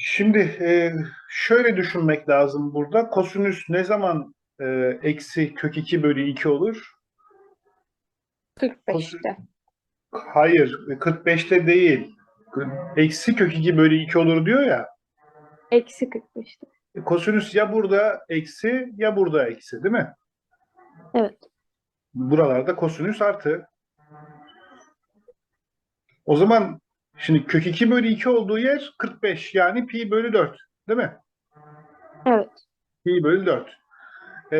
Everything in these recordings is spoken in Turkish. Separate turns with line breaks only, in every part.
Şimdi e, şöyle düşünmek lazım burada. Kosinüs ne zaman e, eksi kök 2 bölü 2 olur?
45'te.
Hayır, 45'te değil. Eksi kök 2 bölü 2 olur diyor ya.
Eksi 45'te.
E, Kosinüs ya burada eksi ya burada eksi değil mi?
Evet.
Buralarda kosinüs artı. O zaman şimdi kök 2 bölü 2 olduğu yer 45 yani pi bölü 4 değil mi?
Evet.
Pi bölü 4. Ee,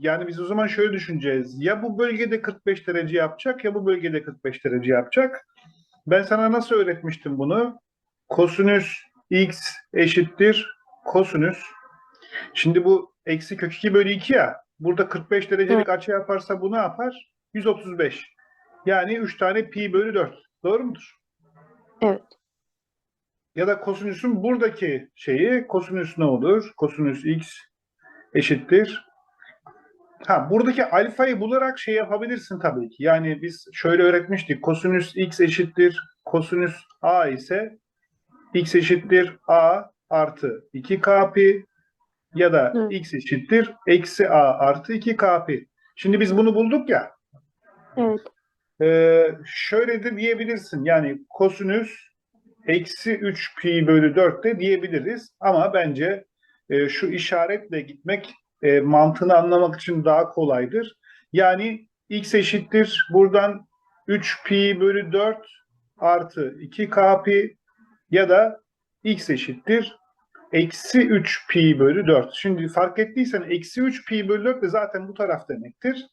yani biz o zaman şöyle düşüneceğiz. Ya bu bölgede 45 derece yapacak ya bu bölgede 45 derece yapacak. Ben sana nasıl öğretmiştim bunu? Kosinüs x eşittir kosinüs. Şimdi bu eksi kök 2 bölü 2 ya. Burada 45 derecelik açı yaparsa bu ne yapar? 135. Yani 3 tane pi bölü 4. Doğru mudur?
Evet.
Ya da kosinüsün buradaki şeyi kosinüs ne olur? Kosinüs x eşittir. Ha buradaki alfayı bularak şey yapabilirsin tabii ki. Yani biz şöyle öğretmiştik. Kosinüs x eşittir. Kosinüs a ise x eşittir a artı 2k pi ya da
Evet.
x eşittir eksi a artı 2k pi. Şimdi biz bunu bulduk ya.
Evet.
Ee, şöyle de diyebilirsin. Yani kosinüs eksi 3 pi bölü 4 de diyebiliriz. Ama bence e, şu işaretle gitmek e, mantığını anlamak için daha kolaydır. Yani x eşittir buradan 3 pi bölü 4 artı 2k pi ya da x eşittir eksi 3 pi bölü 4. Şimdi fark ettiysen eksi 3 pi bölü 4 de zaten bu taraf demektir.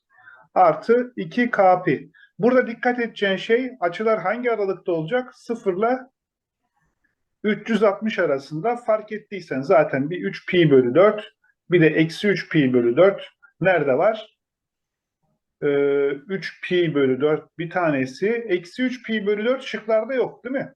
Artı 2k pi. Burada dikkat edeceğin şey açılar hangi aralıkta olacak? 0 ile 360 arasında fark ettiysen zaten bir 3 pi bölü 4 bir de eksi 3 pi bölü 4 nerede var? Ee, 3 pi bölü 4 bir tanesi eksi 3 pi bölü 4 şıklarda yok değil mi?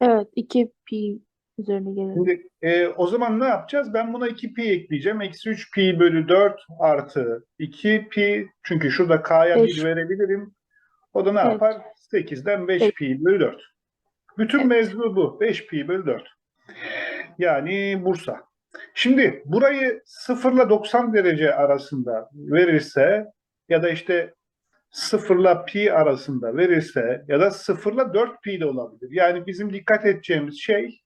Evet. 2 pi üzerine gelir.
Şimdi e, o zaman ne yapacağız? Ben buna 2 pi ekleyeceğim. Eksi 3 pi bölü 4 artı 2 pi. Çünkü şurada k'ya
Beş.
1 verebilirim. O da ne
Evet.
yapar? 8'den 5
Beş.
pi bölü 4. Bütün
Evet.
mevzu bu. 5 pi bölü 4. Yani Bursa. Şimdi burayı 0 ile 90 derece arasında verirse ya da işte 0 ile pi arasında verirse ya da 0 ile 4 pi de olabilir. Yani bizim dikkat edeceğimiz şey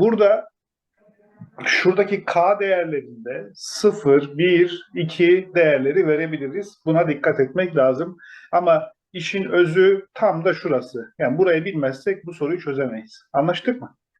burada şuradaki k değerlerinde 0, 1, 2 değerleri verebiliriz. Buna dikkat etmek lazım. Ama işin özü tam da şurası. Yani burayı bilmezsek bu soruyu çözemeyiz. Anlaştık mı?